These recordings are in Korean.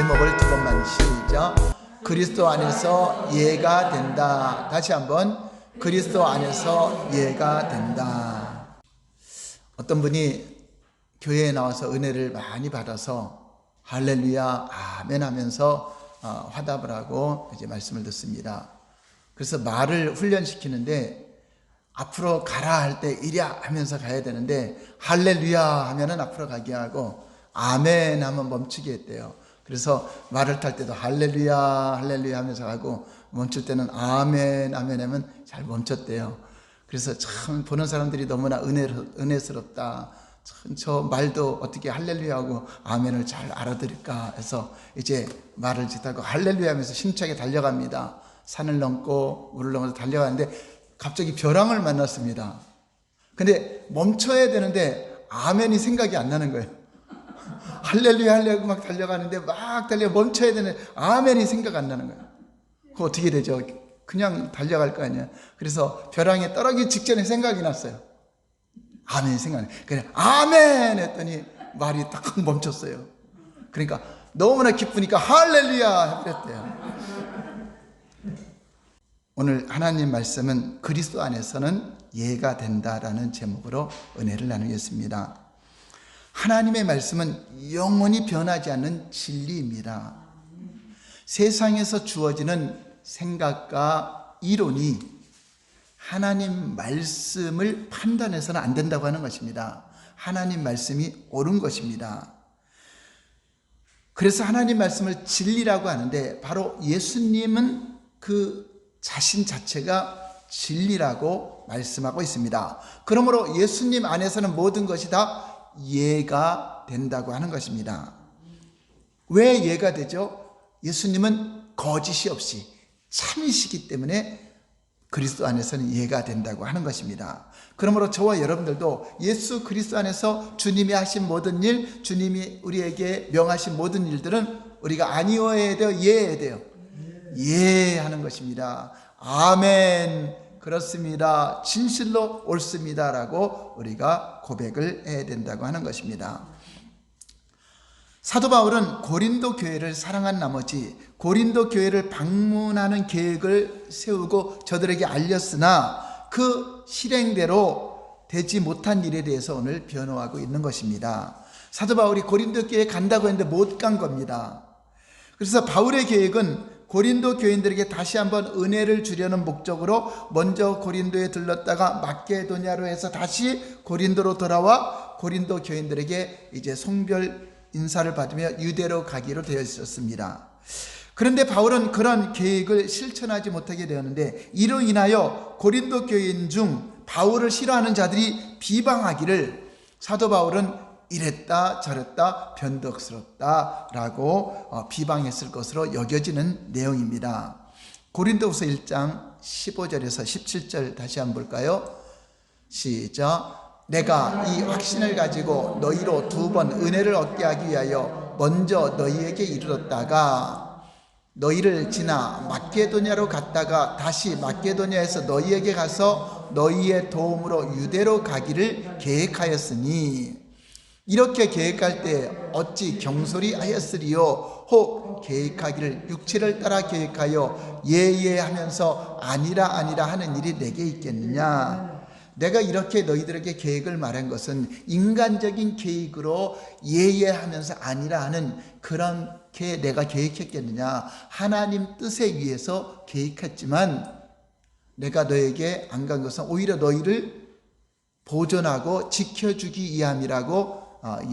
제목을 두 번만 시작. 그리스도 안에서 예가 된다. 다시 한번 그리스도 안에서 예가 된다. 어떤 분이 교회에 나와서 은혜를 많이 받아서 할렐루야 아멘 하면서 어, 화답을 하고 이제 말씀을 듣습니다. 그래서 말을 훈련시키는데 앞으로 가라 할 때 이랴 하면서 가야 되는데 할렐루야 하면은 앞으로 가게 하고 아멘 하면 멈추게 했대요. 그래서 말을 탈 때도 할렐루야 할렐루야 하면서 가고 멈출 때는 아멘 아멘 하면 잘 멈췄대요. 그래서 참 보는 사람들이 너무나 은혜, 은혜스럽다. 참저 말도 어떻게 할렐루야 하고 아멘을 잘 알아들을까 해서 이제 말을 짓하고 할렐루야 하면서 힘차게 달려갑니다. 산을 넘고 물을 넘어서 달려가는데 갑자기 벼랑을 만났습니다. 근데 멈춰야 되는데 아멘이 생각이 안 나는 거예요. 할렐루야 할렐루야 막 달려가는데 막 달려 멈춰야 되는 아멘이 생각 안 나는 거예요. 그 어떻게 되죠? 그냥 달려갈 거 아니야. 그래서 벼랑에 떨어지기 직전에 생각이 났어요. 아멘 생각나. 그래 아멘 했더니 말이 딱 멈췄어요. 그러니까 너무나 기쁘니까 할렐루야 했대요. 오늘 하나님 말씀은 그리스도 안에서는 예가 된다라는 제목으로 은혜를 나누겠습니다. 하나님의 말씀은 영원히 변하지 않는 진리입니다. 세상에서 주어지는 생각과 이론이 하나님 말씀을 판단해서는 안 된다고 하는 것입니다. 하나님 말씀이 옳은 것입니다. 그래서 하나님 말씀을 진리라고 하는데 바로 예수님은 그 자신 자체가 진리라고 말씀하고 있습니다. 그러므로 예수님 안에서는 모든 것이 다 예가 된다고 하는 것입니다. 왜 예가 되죠? 예수님은 거짓이 없이 참이시기 때문에 그리스도 안에서는 예가 된다고 하는 것입니다. 그러므로 저와 여러분들도 예수 그리스도 안에서 주님이 하신 모든 일, 주님이 우리에게 명하신 모든 일들은 우리가 아니어야 돼요, 예해야 돼요. 예 하는 것입니다. 아멘. 그렇습니다. 진실로 옳습니다라고 우리가 고백을 해야 된다고 하는 것입니다. 사도 바울은 고린도 교회를 사랑한 나머지 고린도 교회를 방문하는 계획을 세우고 저들에게 알렸으나 그 실행대로 되지 못한 일에 대해서 오늘 변호하고 있는 것입니다. 사도 바울이 고린도 교회에 간다고 했는데 못 간 겁니다. 그래서 바울의 계획은 고린도 교인들에게 다시 한번 은혜를 주려는 목적으로 먼저 고린도에 들렀다가 마케도냐로 해서 다시 고린도로 돌아와 고린도 교인들에게 이제 송별 인사를 받으며 유대로 가기로 되어 있었습니다. 그런데 바울은 그런 계획을 실천하지 못하게 되었는데 이로 인하여 고린도 교인 중 바울을 싫어하는 자들이 비방하기를 사도 바울은 이랬다 저랬다 변덕스럽다라고 어, 비방했을 것으로 여겨지는 내용입니다. 고린도후서 1장 15절에서 17절 다시 한번 볼까요? 시작. 내가 이 확신을 가지고 너희로 두 번 은혜를 얻게 하기 위하여 먼저 너희에게 이르렀다가 너희를 지나 마케도냐로 갔다가 다시 마케도냐에서 너희에게 가서 너희의 도움으로 유대로 가기를 계획하였으니 이렇게 계획할 때 어찌 경솔히 하였으리요? 혹 계획하기를 육체를 따라 계획하여 예예 하면서 아니라 아니라 하는 일이 내게 있겠느냐? 내가 이렇게 너희들에게 계획을 말한 것은 인간적인 계획으로 예예 하면서 아니라 하는 그렇게 내가 계획했겠느냐? 하나님 뜻에 의해서 계획했지만 내가 너에게 안 간 것은 오히려 너희를 보존하고 지켜주기 위함이라고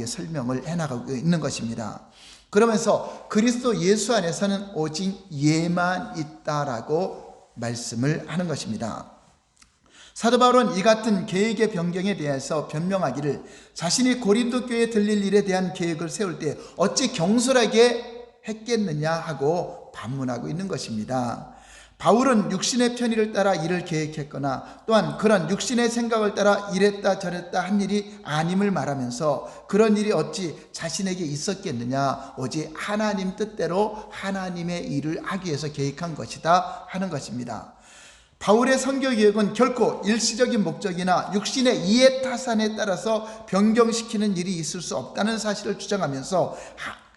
설명을 해나가고 있는 것입니다. 그러면서 그리스도 예수 안에서는 오직 예만 있다라고 말씀을 하는 것입니다. 사도 바울은 이 같은 계획의 변경에 대해서 변명하기를 자신이 고린도 교회에 들릴 일에 대한 계획을 세울 때 어찌 경솔하게 했겠느냐 하고 반문하고 있는 것입니다. 바울은 육신의 편의를 따라 일을 계획했거나 또한 그런 육신의 생각을 따라 이랬다 저랬다 한 일이 아님을 말하면서 그런 일이 어찌 자신에게 있었겠느냐 오직 하나님 뜻대로 하나님의 일을 하기 위해서 계획한 것이다 하는 것입니다. 바울의 선교 계획은 결코 일시적인 목적이나 육신의 이해 타산에 따라서 변경시키는 일이 있을 수 없다는 사실을 주장하면서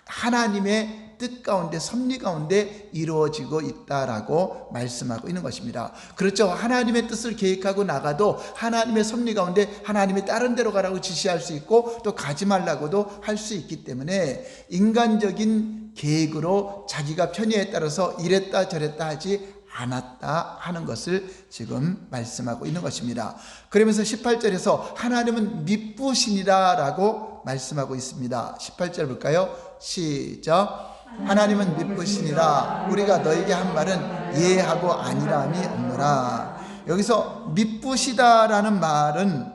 하나님의 뜻 가운데 섭리 가운데 이루어지고 있다라고 말씀하고 있는 것입니다. 그렇죠. 하나님의 뜻을 계획하고 나가도 하나님의 섭리 가운데 하나님이 다른 데로 가라고 지시할 수 있고 또 가지 말라고도 할 수 있기 때문에 인간적인 계획으로 자기가 편의에 따라서 이랬다 저랬다 하지 않았다 하는 것을 지금 말씀하고 있는 것입니다. 그러면서 18절에서 하나님은 미쁘시니라라고 말씀하고 있습니다. 18절 볼까요? 시작. 하나님은 미쁘시니라 우리가 너에게 한 말은 예하고 아니라함이 없노라. 여기서 미쁘시다라는 말은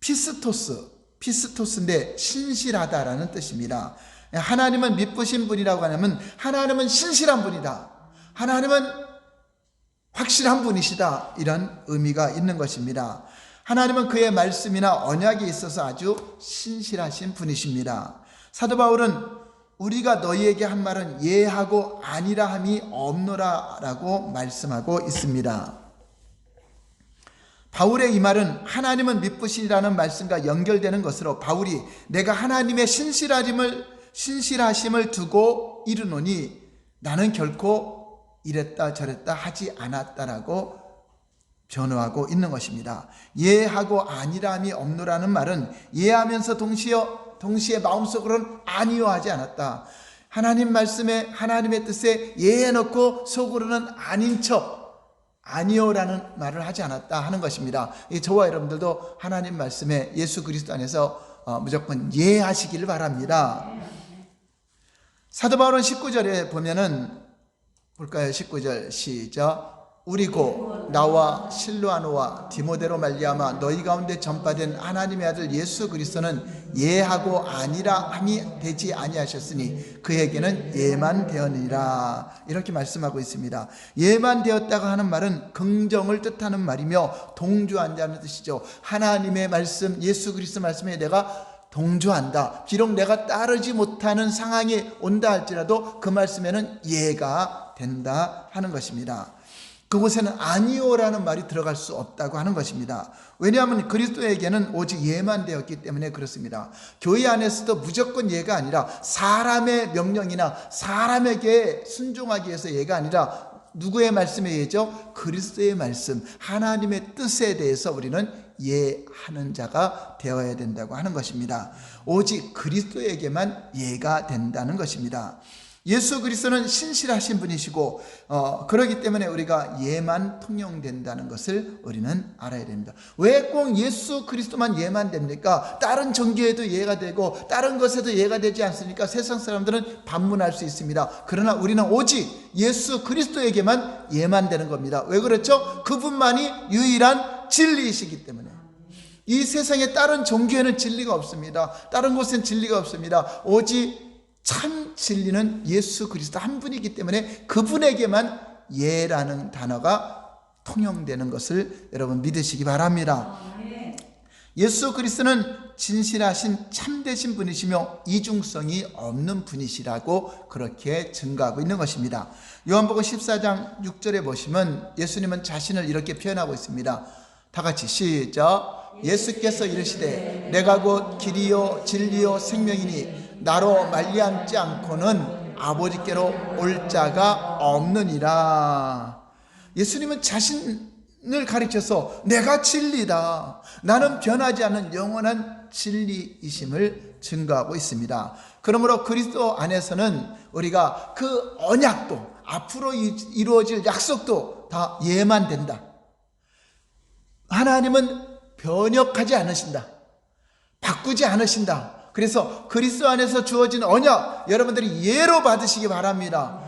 피스토스, 피스토스인데 신실하다라는 뜻입니다. 하나님은 미쁘신 분이라고 하냐면 하나님은 신실한 분이다. 하나님은 확실한 분이시다. 이런 의미가 있는 것입니다. 하나님은 그의 말씀이나 언약에 있어서 아주 신실하신 분이십니다. 사도 바울은 우리가 너희에게 한 말은 예하고 아니라 함이 없노라라고 말씀하고 있습니다. 바울의 이 말은 하나님은 미쁘시라는 말씀과 연결되는 것으로 바울이 내가 하나님의 신실하심을 신실하심을 두고 이르노니 나는 결코 이랬다 저랬다 하지 않았다라고 변호하고 있는 것입니다. 예하고 아니라함이 없노라는 말은 예하면서 동시에 동시에 마음속으로는 아니요 하지 않았다. 하나님 말씀에 하나님의 뜻에 예해 놓고 속으로는 아닌 척 아니요라는 말을 하지 않았다 하는 것입니다. 저와 여러분들도 하나님 말씀에 예수 그리스도 안에서 어, 무조건 예하시기를 바랍니다. 사도 바울은 19절에 보면은 볼까요? 19절 시작. 우리고 나와 실로아노와 디모데로 말미암아 너희 가운데 전파된 하나님의 아들 예수 그리스도는 예하고 아니라 함이 되지 아니하셨으니 그에게는 예만 되었느니라 이렇게 말씀하고 있습니다. 예만 되었다가 하는 말은 긍정을 뜻하는 말이며 동조한 자는 뜻이죠. 하나님의 말씀 예수 그리스도 말씀에 내가 동조한다. 비록 내가 따르지 못하는 상황이 온다 할지라도 그 말씀에는 예가 된다 하는 것입니다. 그곳에는 아니오라는 말이 들어갈 수 없다고 하는 것입니다. 왜냐하면 그리스도에게는 오직 예만 되었기 때문에 그렇습니다. 교회 안에서도 무조건 예가 아니라 사람의 명령이나 사람에게 순종하기 위해서 예가 아니라 누구의 말씀의 예죠? 그리스도의 말씀, 하나님의 뜻에 대해서 우리는 예하는 자가 되어야 된다고 하는 것입니다. 오직 그리스도에게만 예가 된다는 것입니다. 예수 그리스도는 신실하신 분이시고 어, 그러기 때문에 우리가 예만 통용된다는 것을 우리는 알아야 됩니다. 왜 꼭 예수 그리스도만 예만 됩니까? 다른 종교에도 예가 되고 다른 것에도 예가 되지 않습니까? 세상 사람들은 반문할 수 있습니다. 그러나 우리는 오직 예수 그리스도에게만 예만 되는 겁니다. 왜 그렇죠? 그분만이 유일한 진리이시기 때문에. 이 세상에 다른 종교에는 진리가 없습니다. 다른 곳엔 진리가 없습니다. 오직 참 진리는 예수 그리스도 한 분이기 때문에 그분에게만 예라는 단어가 통용되는 것을 여러분 믿으시기 바랍니다. 예수 그리스도는 진실하신 참되신 분이시며 이중성이 없는 분이시라고 그렇게 증거하고 있는 것입니다. 요한복음 14장 6절에 보시면 예수님은 자신을 이렇게 표현하고 있습니다. 다 같이 시작. 예수께서 이르시되 내가 곧 길이요 진리요 생명이니 나로 말리암지 않고는 아버지께로 올 자가 없느니라. 예수님은 자신을 가르쳐서 내가 진리다. 나는 변하지 않는 영원한 진리이심을 증거하고 있습니다. 그러므로 그리스도 안에서는 우리가 그 언약도 앞으로 이루어질 약속도 다 예만 된다. 하나님은 변혁하지 않으신다. 바꾸지 않으신다. 그래서 그리스도 안에서 주어진 언약 여러분들이 예로 받으시기 바랍니다.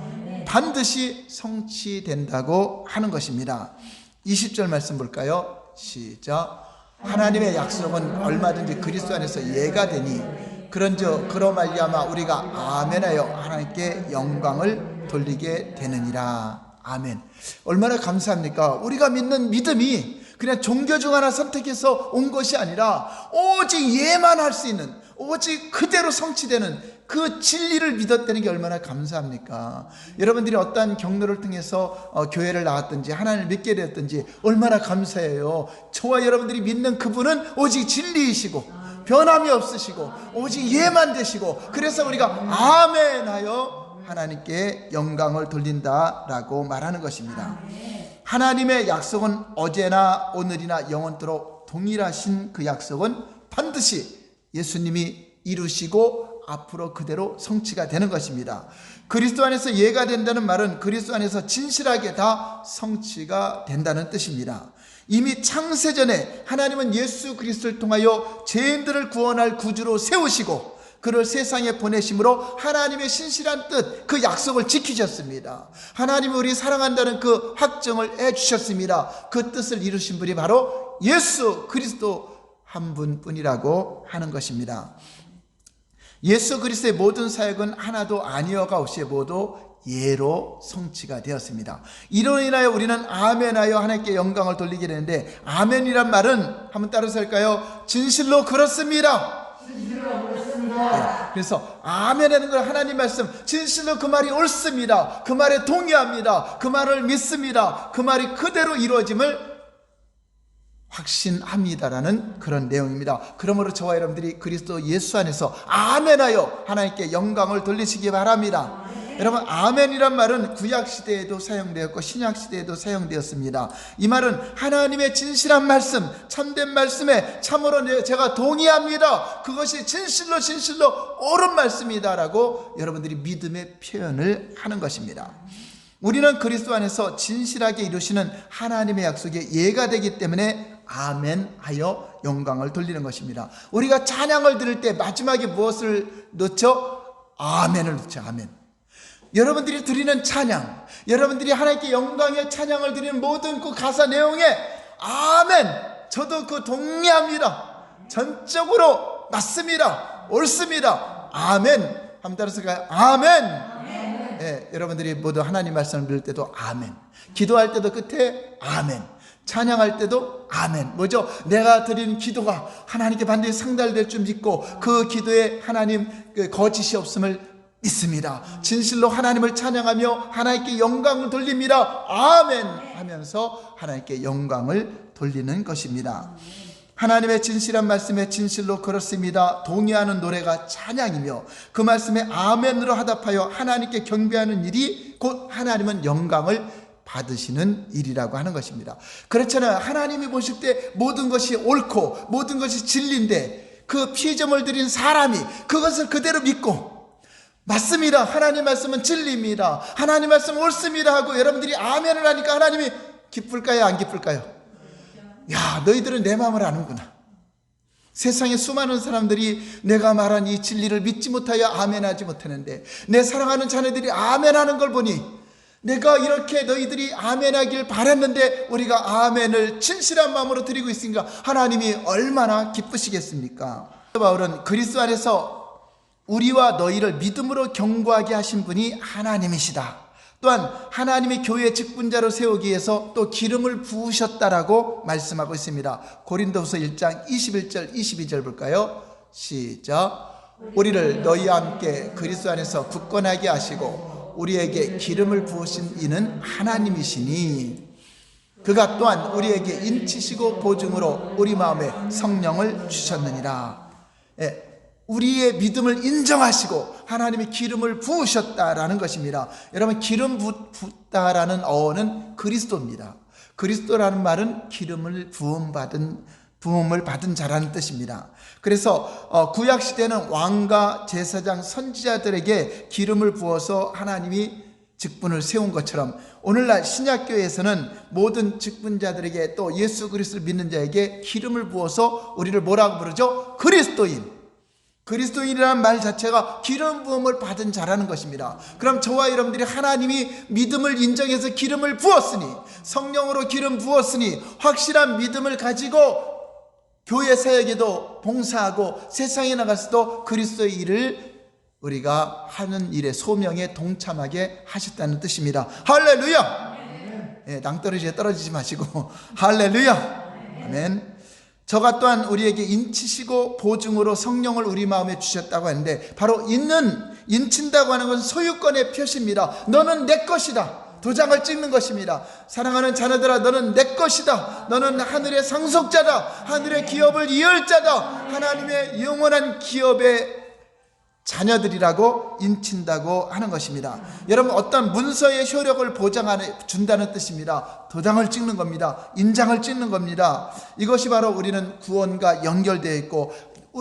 반드시 성취된다고 하는 것입니다. 20절 말씀 볼까요? 시작. 하나님의 약속은 얼마든지 그리스도 안에서 예가 되니 그런저 그로 말미암아 우리가 아멘하여 하나님께 영광을 돌리게 되느니라. 아멘. 얼마나 감사합니까? 우리가 믿는 믿음이 그냥 종교 중 하나 선택해서 온 것이 아니라 오직 예만 할 수 있는 오직 그대로 성취되는 그 진리를 믿었다는 게 얼마나 감사합니까? 여러분들이 어떠한 경로를 통해서 어, 교회를 나왔든지 하나님을 믿게 되었든지 얼마나 감사해요. 저와 여러분들이 믿는 그분은 오직 진리이시고 변함이 없으시고 오직 예만 되시고 그래서 우리가 아멘 하여 하나님께 영광을 돌린다라고 말하는 것입니다. 하나님의 약속은 어제나 오늘이나 영원토록 동일하신 그 약속은 반드시 예수님이 이루시고 앞으로 그대로 성취가 되는 것입니다. 그리스도 안에서 예가 된다는 말은 그리스도 안에서 진실하게 다 성취가 된다는 뜻입니다. 이미 창세전에 하나님은 예수 그리스도를 통하여 죄인들을 구원할 구주로 세우시고 그를 세상에 보내심으로 하나님의 신실한 뜻, 그 약속을 지키셨습니다. 하나님이 우리 사랑한다는 그 확정을 해 주셨습니다. 그 뜻을 이루신 분이 바로 예수 그리스도 한 분뿐이라고 하는 것입니다. 예수 그리스도의 모든 사역은 하나도 아니어가 없이 모두 예로 성취가 되었습니다. 이로 인하여 우리는 아멘하여 하나님께 영광을 돌리게 되는데 아멘이란 말은 한번 따라서 할까요? 진실로 그렇습니다. 네, 그래서 아멘하는 걸 하나님 말씀 진실로 그 말이 옳습니다. 그 말에 동의합니다. 그 말을 믿습니다. 그 말이 그대로 이루어짐을 확신합니다라는 그런 내용입니다. 그러므로 저와 여러분들이 그리스도 예수 안에서 아멘하여 하나님께 영광을 돌리시기 바랍니다. 여러분 아멘이란 말은 구약 시대에도 사용되었고 신약 시대에도 사용되었습니다. 이 말은 하나님의 진실한 말씀, 참된 말씀에 참으로 제가 동의합니다. 그것이 진실로 진실로 옳은 말씀이다라고 여러분들이 믿음의 표현을 하는 것입니다. 우리는 그리스도 안에서 진실하게 이루시는 하나님의 약속에 예가 되기 때문에 아멘 하여 영광을 돌리는 것입니다. 우리가 찬양을 들을 때 마지막에 무엇을 넣죠? 아멘을 넣죠. 아멘. 여러분들이 드리는 찬양, 여러분들이 하나님께 영광의 찬양을 드리는 모든 그 가사 내용에 아멘. 저도 그 동의합니다. 전적으로 맞습니다. 옳습니다. 아멘. 한번 따라서 가요. 아멘. 예, 여러분들이 모두 하나님 말씀을 들을 때도 아멘. 기도할 때도 끝에 아멘. 찬양할 때도 아멘. 뭐죠? 내가 드리는 기도가 하나님께 반드시 상달될 줄 믿고 그 기도에 하나님 그 거짓이 없음을 믿습니다. 진실로 하나님을 찬양하며 하나님께 영광을 돌립니다. 아멘 하면서 하나님께 영광을 돌리는 것입니다. 하나님의 진실한 말씀에 진실로 그렇습니다. 동의하는 노래가 찬양이며 그 말씀에 아멘으로 하답하여 하나님께 경배하는 일이 곧 하나님은 영광을 받으시는 일이라고 하는 것입니다. 그렇잖아요. 하나님이 보실 때 모든 것이 옳고 모든 것이 진리인데 그 피점을 드린 사람이 그것을 그대로 믿고 맞습니다. 하나님 말씀은 진리입니다. 하나님 말씀 옳습니다 하고 여러분들이 아멘을 하니까 하나님이 기쁠까요? 안 기쁠까요? 야, 너희들은 내 마음을 아는구나. 세상에 수많은 사람들이 내가 말한 이 진리를 믿지 못하여 아멘하지 못하는데 내 사랑하는 자녀들이 아멘하는 걸 보니 내가 이렇게 너희들이 아멘하길 바랐는데 우리가 아멘을 진실한 마음으로 드리고 있으니까 하나님이 얼마나 기쁘시겠습니까? 바울은 그리스도 안에서 우리와 너희를 믿음으로 경고하게 하신 분이 하나님이시다. 또한 하나님의 교회 직분자로 세우기 위해서 또 기름을 부으셨다라고 말씀하고 있습니다. 고린도후서 1장 21절 22절 볼까요? 시작. 우리를 너희와 함께 그리스도 안에서 굳건하게 하시고 우리에게 기름을 부으신 이는 하나님이시니 그가 또한 우리에게 인치시고 보증으로 우리 마음에 성령을 주셨느니라. 예, 우리의 믿음을 인정하시고 하나님의 기름을 부으셨다라는 것입니다. 여러분 기름 붓다라는 어원은 그리스도입니다. 그리스도라는 말은 기름을 부음 받은 부음을 받은 자라는 뜻입니다. 그래서 어, 구약 시대는 왕과 제사장 선지자들에게 기름을 부어서 하나님이 직분을 세운 것처럼 오늘날 신약교회에서는 모든 직분자들에게 또 예수 그리스도를 믿는 자에게 기름을 부어서 우리를 뭐라고 부르죠? 그리스도인. 그리스도인이라는 말 자체가 기름 부음을 받은 자라는 것입니다. 그럼 저와 여러분들이 하나님이 믿음을 인정해서 기름을 부었으니 성령으로 기름 부었으니 확실한 믿음을 가지고 교회 사역에도 봉사하고 세상에 나가서도 그리스도의 일을 우리가 하는 일의 소명에 동참하게 하셨다는 뜻입니다. 할렐루야! 예, 낭떠러지에 떨어지지 마시고 할렐루야! 아멘. 저가 또한 우리에게 인치시고 보증으로 성령을 우리 마음에 주셨다고 하는데 바로 있는 인친다고 하는 것은 소유권의 표시입니다. 너는 내 것이다. 도장을 찍는 것입니다. 사랑하는 자녀들아, 너는 내 것이다. 너는 하늘의 상속자다. 하늘의 기업을 이을 자다. 하나님의 영원한 기업의 자녀들이라고 인친다고 하는 것입니다. 여러분 어떤 문서의 효력을 보장하는 준다는 뜻입니다. 도장을 찍는 겁니다. 인장을 찍는 겁니다. 이것이 바로 우리는 구원과 연결되어 있고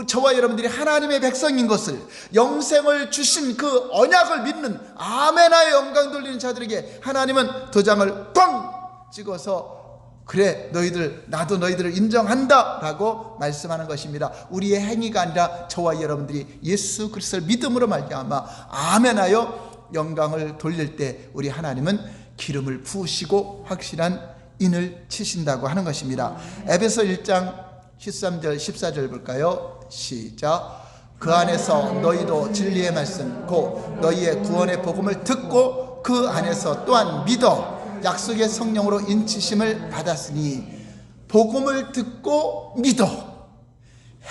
저와 여러분들이 하나님의 백성인 것을 영생을 주신 그 언약을 믿는 아멘하의 영광 돌리는 자들에게 하나님은 도장을 꽝 찍어서 그래 너희들 나도 너희들을 인정한다라고 말씀하는 것입니다. 우리의 행위가 아니라 저와 여러분들이 예수 그리스도를 믿음으로 말미암아 아멘하여 영광을 돌릴 때 우리 하나님은 기름을 부으시고 확실한 인을 치신다고 하는 것입니다. 에베소 1장 13절 14절 볼까요? 시작. 그 안에서 너희도 진리의 말씀 곧 너희의 구원의 복음을 듣고 그 안에서 또한 믿어 약속의 성령으로 인치심을 받았으니 복음을 듣고 믿어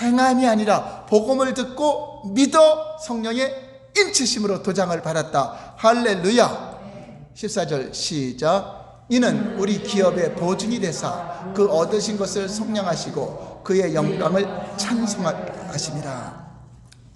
행함이 아니라 복음을 듣고 믿어 성령의 인치심으로 도장을 받았다. 할렐루야. 14절 시작. 이는 우리 기업의 보증이 되사 그 얻으신 것을 성령하시고 그의 영광을 찬송하심이라.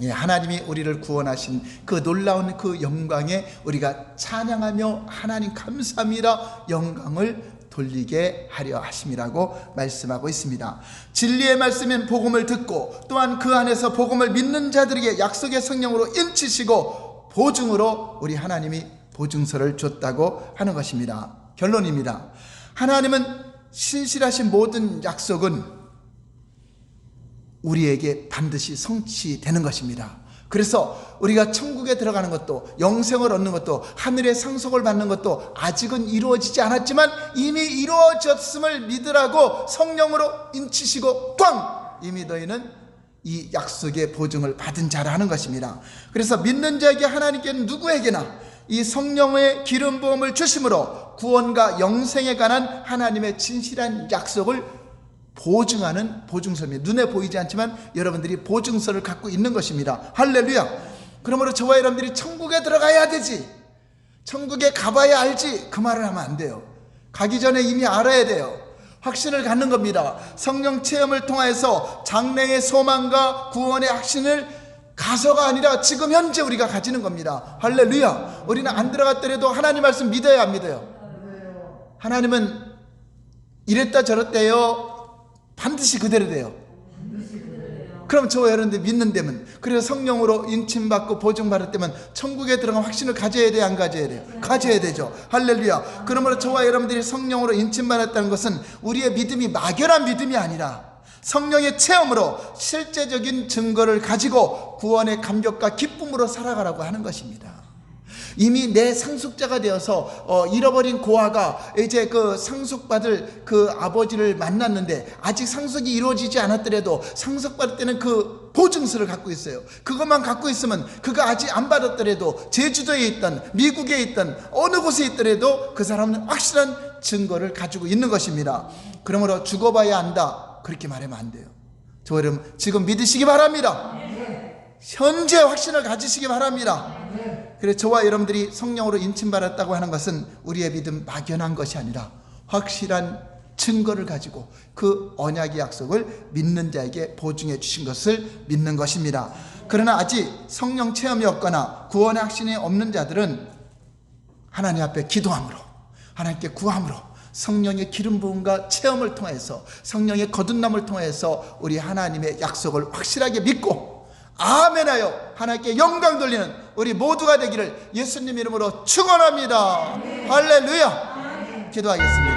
예, 하나님이 우리를 구원하신 그 놀라운 그 영광에 우리가 찬양하며 하나님 감사합니다 영광을 돌리게 하려 하심이라고 말씀하고 있습니다. 진리의 말씀인 복음을 듣고 또한 그 안에서 복음을 믿는 자들에게 약속의 성령으로 인치시고 보증으로 우리 하나님이 보증서를 줬다고 하는 것입니다. 결론입니다. 하나님은 신실하신 모든 약속은 우리에게 반드시 성취되는 것입니다. 그래서 우리가 천국에 들어가는 것도 영생을 얻는 것도 하늘의 상속을 받는 것도 아직은 이루어지지 않았지만 이미 이루어졌음을 믿으라고 성령으로 인치시고 꽝 이미 너희는 이 약속의 보증을 받은 자라는 것입니다. 그래서 믿는 자에게 하나님께는 누구에게나 이 성령의 기름 부음을 주심으로 구원과 영생에 관한 하나님의 진실한 약속을 보증하는 보증서입니다. 눈에 보이지 않지만 여러분들이 보증서를 갖고 있는 것입니다. 할렐루야. 그러므로 저와 여러분들이 천국에 들어가야 되지. 천국에 가봐야 알지. 그 말을 하면 안 돼요. 가기 전에 이미 알아야 돼요. 확신을 갖는 겁니다. 성령 체험을 통해서 장래의 소망과 구원의 확신을 가서가 아니라 지금 현재 우리가 가지는 겁니다. 할렐루야. 우리는 안 들어갔더라도 하나님 말씀 믿어야 안 믿어요. 하나님은 이랬다 저랬대요. 반드시 그대로 돼요. 그럼 저와 여러분들 믿는 데면 그래서 성령으로 인침받고 보증받을 때면 천국에 들어간 확신을 가져야 돼요 안 가져야 돼요? 가져야 되죠. 할렐루야. 그러므로 저와 여러분들이 성령으로 인침받았다는 것은 우리의 믿음이 막연한 믿음이 아니라 성령의 체험으로 실제적인 증거를 가지고 구원의 감격과 기쁨으로 살아가라고 하는 것입니다 이미 내 상속자가 되어서 어, 잃어버린 고아가 이제 그 상속받을 그 아버지를 만났는데 아직 상속이 이루어지지 않았더라도 상속받을 때는 그 보증서를 갖고 있어요. 그것만 갖고 있으면 그가 아직 안 받았더라도 제주도에 있던 미국에 있던 어느 곳에 있더라도 그 사람은 확실한 증거를 가지고 있는 것입니다. 그러므로 죽어봐야 안다 그렇게 말하면 안 돼요. 저 여러분 지금 믿으시기 바랍니다. 현재 확신을 가지시기 바랍니다. 그래서 저와 여러분들이 성령으로 인침받았다고 하는 것은 우리의 믿음 막연한 것이 아니라 확실한 증거를 가지고 그 언약의 약속을 믿는 자에게 보증해 주신 것을 믿는 것입니다. 그러나 아직 성령 체험이 없거나 구원의 확신이 없는 자들은 하나님 앞에 기도함으로 하나님께 구함으로 성령의 기름 부음과 체험을 통해서 성령의 거듭남을 통해서 우리 하나님의 약속을 확실하게 믿고 아멘하여 하나님께 영광 돌리는 우리 모두가 되기를 예수님 이름으로 축원합니다. 할렐루야. 기도하겠습니다.